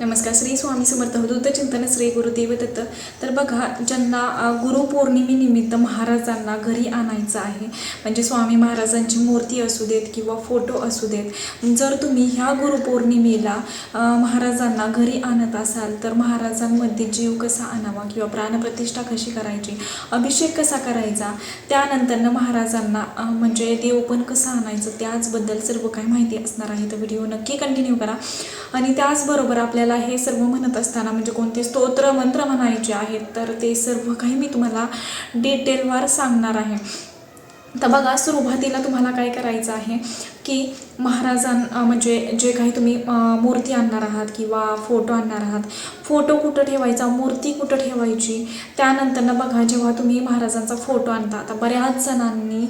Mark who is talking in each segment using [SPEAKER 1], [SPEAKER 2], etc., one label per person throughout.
[SPEAKER 1] नमस्कार. श्री स्वामी समर्थ अवधूत चिंतन श्री गुरुदेव दत्त. तर बघा ज्यांना गुरुपौर्णिमेनिमित्त महाराजांना घरी आणायचं आहे म्हणजे स्वामी महाराजांची मूर्ती असू देत किंवा फोटो असू देत जर तुम्ही ह्या गुरुपौर्णिमेला महाराजांना घरी आणत असाल तर महाराजांमध्ये जीव कसा आणावा किंवा प्राणप्रतिष्ठा कशी करायची अभिषेक कसा करायचा त्यानंतरनं महाराजांना म्हणजे देव पण कसं आणायचं त्याचबद्दल सर्व काही माहिती असणार आहे. तर व्हिडिओ नक्की कंटिन्यू करा. आणि त्याचबरोबर आपल्याला हे सर्व म्हणत असताना म्हणजे कोणते स्तोत्र मंत्र म्हणायचे आहेत तर ते सर्व काही मी तुम्हाला डिटेलवार सांगणार आहे. तर बघा सुरुवातीला तुम्हाला काय करायचं आहे? की महाराजां म्हणजे जे काही तुम्ही मूर्ती आणणार आहात किंवा फोटो आणणार आहात फोटो कुठं ठेवायचा मूर्ती कुठं ठेवायची त्यानंतरनं बघा जेव्हा तुम्ही महाराजांचा फोटो आणता आता बऱ्याच जणांनी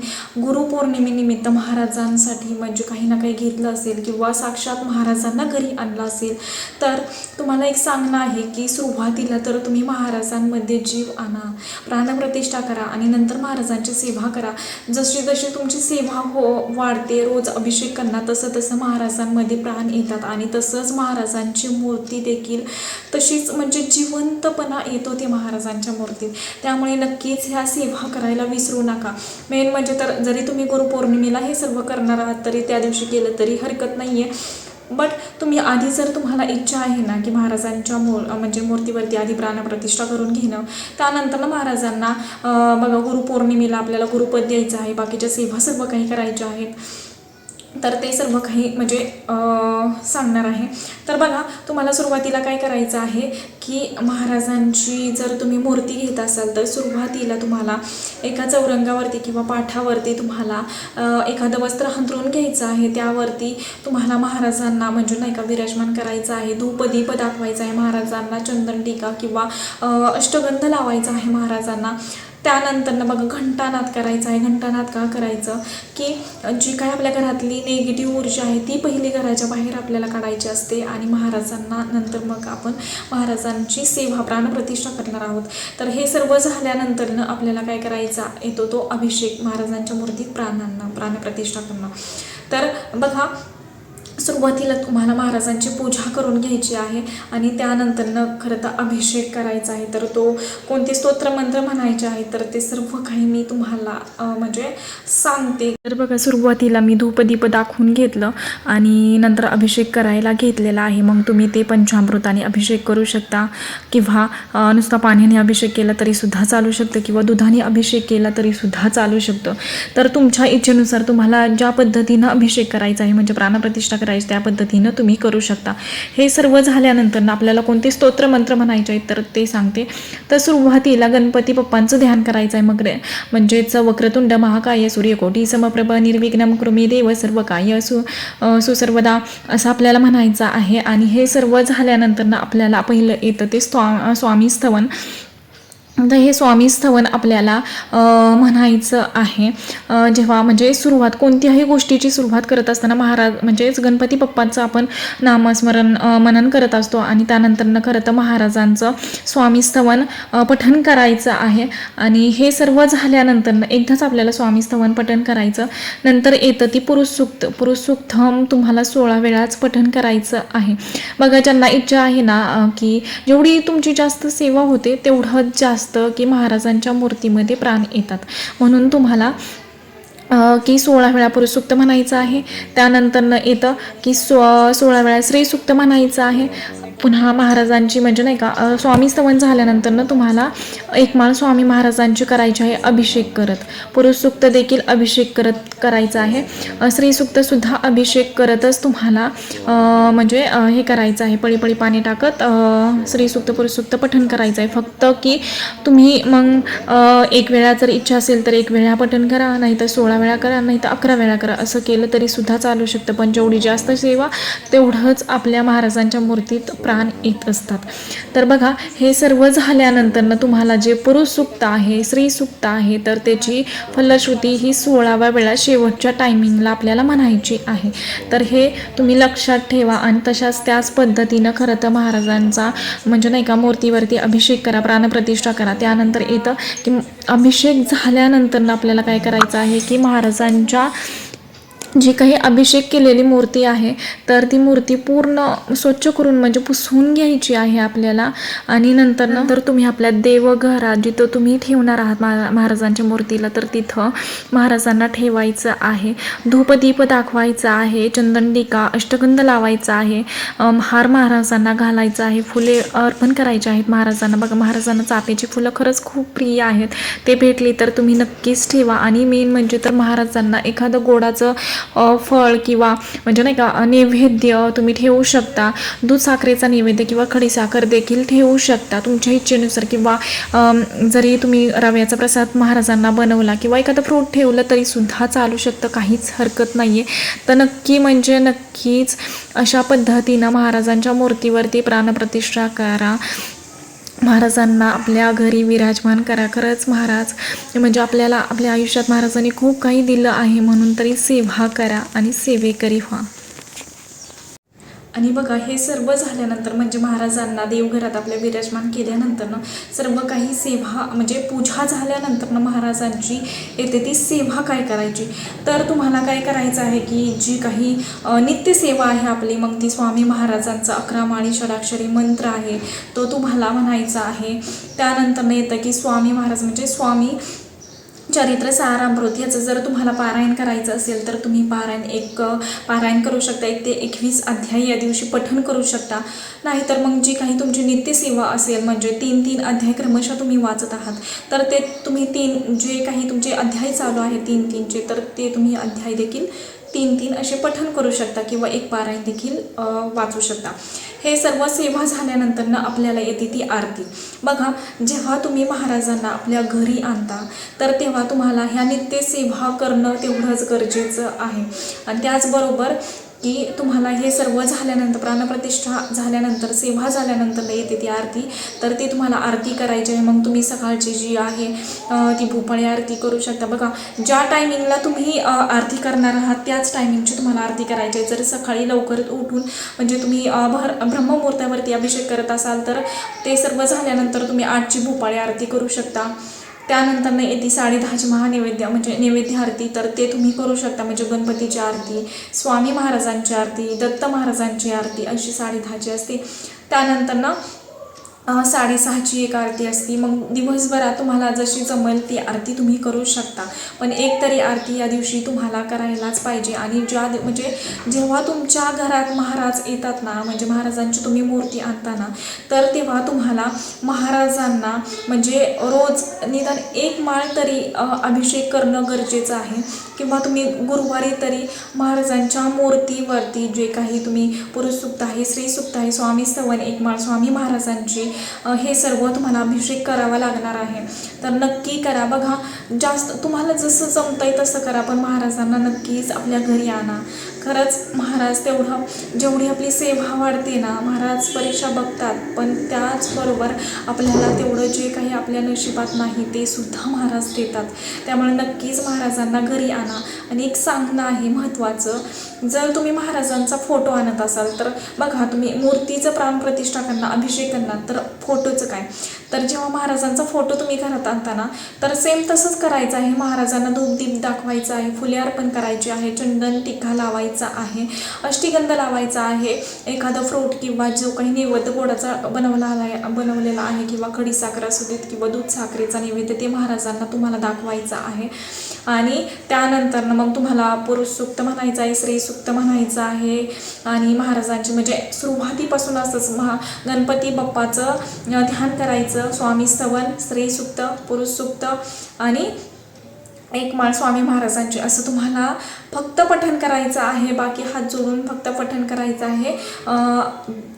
[SPEAKER 1] गुरुपौर्णिमेनिमित्त महाराजांसाठी म्हणजे काही ना काही घेतलं असेल किंवा साक्षात महाराजांना घरी आणलं असेल तर तुम्हाला एक सांगणं आहे की सुरुवातीला तर तुम्ही महाराजांमध्ये जीव आणा प्राणप्रतिष्ठा करा आणि नंतर महाराजांची सेवा करा. जशी जशी तुमची सेवा हो वाढते रोज अभि अभिषेकांना तसं तसं महाराजांमध्ये प्राण येतात आणि तसंच महाराजांची मूर्ती देखील तशीच म्हणजे जिवंतपणा येतो ते महाराजांच्या मूर्तीत. त्यामुळे नक्कीच ह्या सेवा करायला विसरू नका. मेन म्हणजे तर जरी तुम्ही गुरुपौर्णिमेला हे सर्व करणार आहात तरी त्या दिवशी केलं तरी हरकत नाही आहे बट तुम्ही आधी जर तुम्हाला इच्छा आहे ना की महाराजांच्या मूळ म्हणजे मूर्तीवरती आधी प्राणप्रतिष्ठा करून घेणं त्यानंतर ना महाराजांना बघा गुरुपौर्णिमेला आपल्याला गुरुपद द्यायचं आहे बाकीच्या सेवा सर्व काही करायच्या आहेत. तर ते सर्व काही म्हणजे सांगणार आहे. तर बघा तुम्हाला सुरुवातीला काय करायचं आहे की महाराजांची जर तुम्ही मूर्ती घेत असाल तर सुरुवातीला तुम्हाला एका चौरंगावरती किंवा पाठावरती तुम्हाला एखादं वस्त्र हंतरून घ्यायचं आहे. त्यावरती तुम्हाला महाराजांना म्हणजे नाही का विराजमान करायचं आहे धूपदीप दाखवायचं दाखवायचा आहे महाराजांना चंदन टीका किंवा अष्टगंध लावायचा आहे महाराजांना. त्यानंतरनं बघा घंटानाद करायचा आहे घंटानाद का करायचं? की जी काय आपल्या घरातली नेगेटिव्ह ऊर्जा आहे ती पहिली घराच्या बाहेर आपल्याला काढायची असते आणि महाराजांना नंतर मग आपण महाराजांची सेवा प्राणप्रतिष्ठा करणार आहोत. तर हे सर्व झाल्यानंतरनं आपल्याला काय करायचा येतो तो अभिषेक महाराजांच्या मूर्तीत प्राणांना प्राणप्रतिष्ठा करणं. तर बघा सुरुवातीला तुम्हाला महाराजांची पूजा करून घ्यायची आहे आणि त्यानंतरनं खरं तर अभिषेक करायचा आहे. तर तो कोणते स्तोत्रमंत्र म्हणायचे आहे तर ते सर्व काही मी तुम्हाला म्हणजे सांगते. तर बघा सुरुवातीला मी धूपदीप दाखवून घेतलं आणि नंतर अभिषेक करायला घेतलेला आहे. मग तुम्ही ते पंचामृताने अभिषेक करू शकता किंवा नुसता पाण्याने अभिषेक केला तरीसुद्धा चालू शकतं किंवा दुधाने अभिषेक केला तरीसुद्धा चालू शकतं. तर तुमच्या इच्छेनुसार तुम्हाला ज्या पद्धतीनं अभिषेक करायचा आहे म्हणजे प्राणप्रतिष्ठा करायची त्या पद्धतीनं तुम्ही करू शकता. हे सर्व झाल्यानंतर आपल्याला कोणते स्तोत्र मंत्र म्हणायचे आहेत तर ते सांगते. तर सुरुवातीला गणपती बाप्पांचं ध्यान करायचं आहे मग म्हणजेच वक्रतुंड महाकाय सूर्यकोटी समप्रभ निर्विघ्न कृमी देव सर्व काय सु सुसर्वदा असं आपल्याला म्हणायचं आहे. आणि हे सर्व झाल्यानंतर आपल्याला पहिलं येतं ते स्वा स्वामी स्थवन. तर हे स्वामी स्थवन आपल्याला म्हणायचं आहे. जेव्हा म्हणजे सुरुवात कोणत्याही गोष्टीची सुरुवात करत असताना महाराज म्हणजेच गणपती बाप्पाचं आपण नामस्मरण मनन करत असतो आणि त्यानंतरनं खरं तर महाराजांचं स्वामी स्थवन पठण करायचं आहे. आणि हे सर्व झाल्यानंतरनं एकदाच आपल्याला स्वामी स्थवन पठण करायचं. नंतर येतं ती पुरुषसुक्त पुरुषसुक्तम तुम्हाला सोळा वेळाच पठण करायचं आहे. बघा ज्यांना इच्छा आहे ना की जेवढी तुमची जास्त सेवा होते तेवढं जास्त की महाराजांच्या मूर्तीमध्ये प्राण येतात. म्हणून तुम्हाला की सोळा वेळा पुरुष सूक्त म्हणायचं आहे. त्यानंतरनं येतं की सो सोळा वेळा श्रीसूक्त म्हणायचं आहे. पुन्हा महाराजांची म्हणजे नाही का स्वामी स्तवन झाल्यानंतरनं तुम्हाला एकमाळ स्वामी महाराजांची करायची आहे अभिषेक करत. पुरुषसुक्त देखील अभिषेक करत करायचा आहे. स्त्रीसुक्तसुद्धा अभिषेक करतच तुम्हाला म्हणजे हे करायचं आहे. पळीपळी पाणी टाकत स्त्रीसुक्त पुरुषसुक्त पठण करायचं आहे. फक्त की तुम्ही मग एक वेळा जर इच्छा असेल तर एक वेळा पठण करा नाही तर सोळा वेळा करा नाही तर अकरा वेळा करा असं केलं तरीसुद्धा चालू शकतं. पण जेवढी जास्त सेवा तेवढंच आपल्या महाराजांच्या मूर्तीत प्राण येत असतात. तर बघा हे सर्व झाल्यानंतरनं तुम्हाला जे पुरुष सुक्त आहे स्त्री सुक्त आहे तर त्याची फलश्रुती ही सोळाव्या वेळा शेवटच्या टायमिंगला आपल्याला म्हणायची आहे. तर हे तुम्ही लक्षात ठेवा आणि तशाच त्याच पद्धतीनं खरं तर महाराजांचा म्हणजे नाही का मूर्तीवरती अभिषेक करा प्राणप्रतिष्ठा करा. त्यानंतर येतं की अभिषेक झाल्यानंतर आपल्याला काय करायचं आहे की महाराजांच्या जी काही अभिषेक केलेली मूर्ती आहे तर ती मूर्ती पूर्ण स्वच्छ करून म्हणजे पुसून घ्यायची आहे आपल्याला. आणि नंतर नंतर तुम्ही आपल्या देवघरात जिथं तुम्ही ठेवणार आहात महा महाराजांच्या मूर्तीला तर तिथं महाराजांना ठेवायचं आहे. धूपदीप दाखवायचं आहे चंदनटिका अष्टगंध लावायचा आहे हार महाराजांना घालायचा आहे फुले अर्पण करायचे आहेत महाराजांना. बघा महाराजांना चाफ्याची फुलं खरंच खूप प्रिय आहेत. ते भेटली तर तुम्ही नक्कीच ठेवा. आणि मेन म्हणजे तर महाराजांना एखादं गोडाचं फळ किंवा म्हणजे नाही का नैवेद्य तुम्ही ठेवू शकता. दूध साखरेचा नैवेद्य किंवा खडीसाखर देखील ठेवू शकता. तुमच्या इच्छेनुसार किंवा जरी तुम्ही रव्याचा प्रसाद महाराजांना बनवला किंवा एखादं फ्रूट ठेवलं तरी सुद्धा चालू शकतं. काहीच हरकत नाही आहे तर नक्की म्हणजे नक्कीच अशा पद्धतीनं महाराजांच्या मूर्तीवरती प्राणप्रतिष्ठा करा. महाराजांना आपल्या घरी विराजमान करा. खरंच महाराज म्हणजे आपल्याला आपल्या आयुष्यात महाराजांनी खूप काही दिलं आहे म्हणून तरी सेवा करा आणि सेवेकरी व्हा. आणि बघा हे सर्व झाल्यानंतर म्हणजे महाराजांना देवघरात आपल्या विराजमान केल्यानंतरनं सर्व काही सेवा म्हणजे पूजा झाल्यानंतरनं महाराजांची येते ती सेवा काय करायची? तर तुम्हाला काय करायचं आहे की जी काही नित्यसेवा आहे आपली मग ती स्वामी महाराजांचा अकरा माळी षडाक्षरी मंत्र आहे तो तुम्हाला म्हणायचा आहे. त्यानंतर येतं की स्वामी महाराज म्हणजे स्वामी चरित्र सारामृत ह्याचं जर तुम्हाला पारायण करायचं असेल तर तुम्ही पारायण एक पारायण करू शकता. एक ते एकवीस अध्याय या दिवशी पठण करू शकता. नाहीतर मग जी काही तुमची नित्यसेवा असेल म्हणजे तीन तीन अध्याय क्रमशः तुम्ही वाचत आहात तर ते तुम्ही तीन जे काही तुमचे अध्याय चालू आहे तीन तीनचे तर ते तुम्ही अध्याय देखील तीन तीन असे पठण करू शकता किंवा एक पारायण देखील वाचू शकता. हे सर्व सेवा झाल्यानंतरनं आपल्याला येते ती आरती. बघा जेव्हा तुम्ही महाराजांना आपल्या घरी आणता तर तेव्हा तुम्हाला ह्या नित्य सेवा करणं तेवढंच गरजेचं आहे. आणि त्याचबरोबर की तुम्हाला हे सर्व झाल्यानंतर प्राणप्रतिष्ठा झाल्यानंतर सेवा झाल्यानंतर येते ती आरती. तर ती तुम्हाला आरती करायची आहे. मग तुम्ही सकाळची जी आहे ती भूपाळी आरती करू शकता. बघा ज्या टायमिंगला तुम्ही आरती करणार आहात त्याच टायमिंगची तुम्हाला आरती करायची आहे. जर सकाळी लवकर उठून म्हणजे तुम्ही भर ब्रह्ममुहूर्तावरती अभिषेक करत असाल तर ते सर्व झाल्यानंतर तुम्ही आठची भोपाळी आरती करू शकता. त्यानंतर ना येते साडेदहाची महानैवेद्य म्हणजे नैवेद्य आरती तर ते तुम्ही करू शकता. म्हणजे गणपतीची आरती स्वामी महाराजांची आरती दत्त महाराजांची आरती अशी साडेदहाची असते. त्यानंतर ना साडेसहाची एक आरती असती. मग दिवसभरात तुम्हाला जशी जमेल ती आरती तुम्ही करू शकता. पण एक तरी आरती या दिवशी तुम्हाला करायलाच पाहिजे. आणि ज्या म्हणजे जेव्हा तुमच्या घरात महाराज येतात ना म्हणजे महाराजांची तुम्ही मूर्ती आणताना तर तेव्हा तुम्हाला महाराजांना म्हणजे रोज निदान एक माळ तरी अभिषेक करणं गरजेचं आहे. किंवा तुम्ही गुरुवारी तरी महाराजांच्या मूर्तीवरती जे काही तुम्ही पुरुषसुक्त आहे स्त्रीसुक्त आहे स्वामी स्तवन एक माळ स्वामी महाराजांची हे सर्व तुम्हाला अभिषेक करावा लागणार आहे. तर नक्की करा. बघा जास्त तुम्हाला जसं जमतंय तसं करा पण महाराजांना नक्कीच आपल्या घरी आणा. खरंच महाराज तेवढं जेवढी आपली सेवा वाढते ना महाराज परीक्षा बघतात पण त्याचबरोबर आपल्याला तेवढं जे काही आपल्या नशिबात नाही ते सुद्धा महाराज देतात. त्यामुळे नक्कीच महाराजांना घरी आणा. आणि एक सांगणं आहे महत्त्वाचं जर तुम्ही महाराजांचा फोटो आणत असाल तर बघा तुम्ही मूर्तीचं प्राणप्रतिष्ठा करणार अभिषेक करणार तर फोटोचं काय? तर जेव्हा महाराजांचा फोटो तुम्ही घरात आणताना तर सेम तसंच करायचं आहे. महाराजांना धूपदीप दाखवायचं आहे फुले अर्पण करायची आहे चंदन टिक्का लावायचा आहे. अष्टीगंध लावायचा आहे. एखादं फ्रूट किंवा जो काही नैवेद्य गोडाचा बनवला आहे बनवलेला आहे किंवा खडीसाखर असू देत किंवा दूध साखरेचा नैवेद्य ते महाराजांना तुम्हाला दाखवायचं आहे. आणि त्यानंतर मग तुम्हाला पुरुष सुक्त म्हणायचं आहे स्त्री सुक्त म्हणायचं आहे. आणि महाराजांची म्हणजे सुरुवातीपासून असंच महा गणपती बाप्पाचं ध्यान करायचं. स्वामी स्तवन स्त्री सुक्त पुरुष सुक्त. आणि एक माळ स्वामी महाराजांची असं तुम्हाला फक्त पठण करायचं आहे बाकी हात जोडून फक्त पठण करायचं आहे.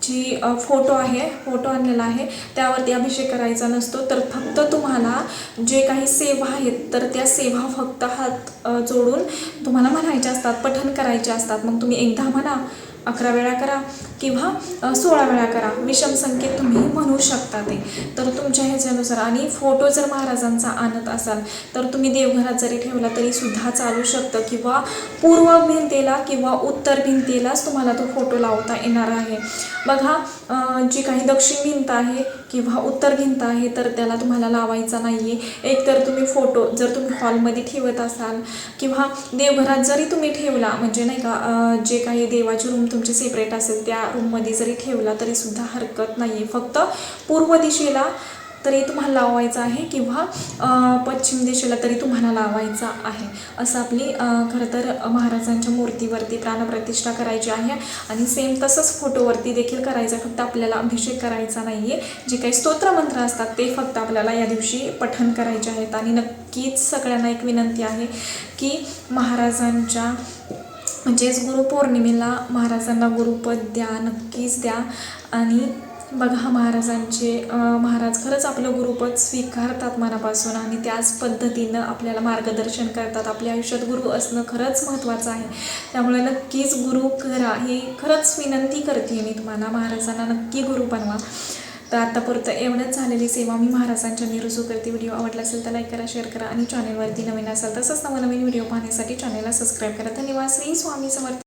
[SPEAKER 1] जी फोटो आहे फोटो आणलेला आहे त्यावरती अभिषेक करायचा नसतो. तर फक्त तुम्हाला जे काही सेवा आहेत तर त्या सेवा फक्त हात जोडून तुम्हाला म्हणायच्या असतात पठण करायचे असतात. मग तुम्ही एकदा म्हणा अकरा वेळा करा किंवा सोळा वेळा करा. विषम संख्येत तुम्ही म्हणू शकता ते. तर तुमच्या ह्याच्यानुसार आणि फोटो जर महाराजांचा आणत असाल तर तुम्ही देवघरात जरी ठेवला तरी सुद्धा चालू शकतं किंवा पूर्व भिंतीला किंवा उत्तर भिंतीलाच तुम्हाला तो फोटो लावता येणार आहे. बघा जी काही दक्षिण भिंत आहे किंवा उत्तर भिंत आहे तर त्याला तुम्हाला लावायचा नाही आहे एक तर तुम्ही फोटो जर तुम्ही हॉलमध्ये ठेवत असाल किंवा देवघरात जरी तुम्ही ठेवला म्हणजे नाही का जे काही देवाची रूम तुमची सेपरेट असेल त्या रूममध्ये जरी ठेवला तरीसुद्धा हरकत नाही आहे फक्त पूर्व दिशेला तरी तुम्हाला लावायचा आहे किंवा पश्चिम दिशेला तरी तुम्हाला लावायचा आहे. असं आपली खरं तर महाराजांच्या मूर्तीवरती प्राणप्रतिष्ठा करायची आहे आणि सेम तसंच फोटोवरती देखील करायचं फक्त आपल्याला अभिषेक करायचा नाही आहे जे काही स्तोत्रमंत्र असतात ते फक्त आपल्याला या दिवशी पठण करायचे आहेत. आणि नक्कीच सगळ्यांना एक विनंती आहे की महाराजांच्या म्हणजेच गुरुपौर्णिमेला महाराजांना गुरुपद द्या नक्कीच द्या. आणि बघा महाराजांचे महाराज खरंच आपलं गुरुपद स्वीकारतात मनापासून आणि त्याच पद्धतीनं आपल्याला मार्गदर्शन करतात. आपल्या आयुष्यात गुरु असणं खरंच महत्त्वाचं आहे. त्यामुळे नक्कीच गुरु करा. ही खरंच विनंती करते मी तुम्हाला. महाराजांना नक्की गुरु बनवा. तर आत्तापुरतं एवढंच झालेली सेवा मी महाराजांच्या निरुजू करते. व्हिडिओ आवडला असेल तर लाईक करा शेअर करा आणि चॅनलवरती नवीन असाल तसंच नवनवीन व्हिडिओ पाहण्यासाठी चॅनलला सबस्क्राईब करा. धन्यवाद. श्री स्वामी समर्थ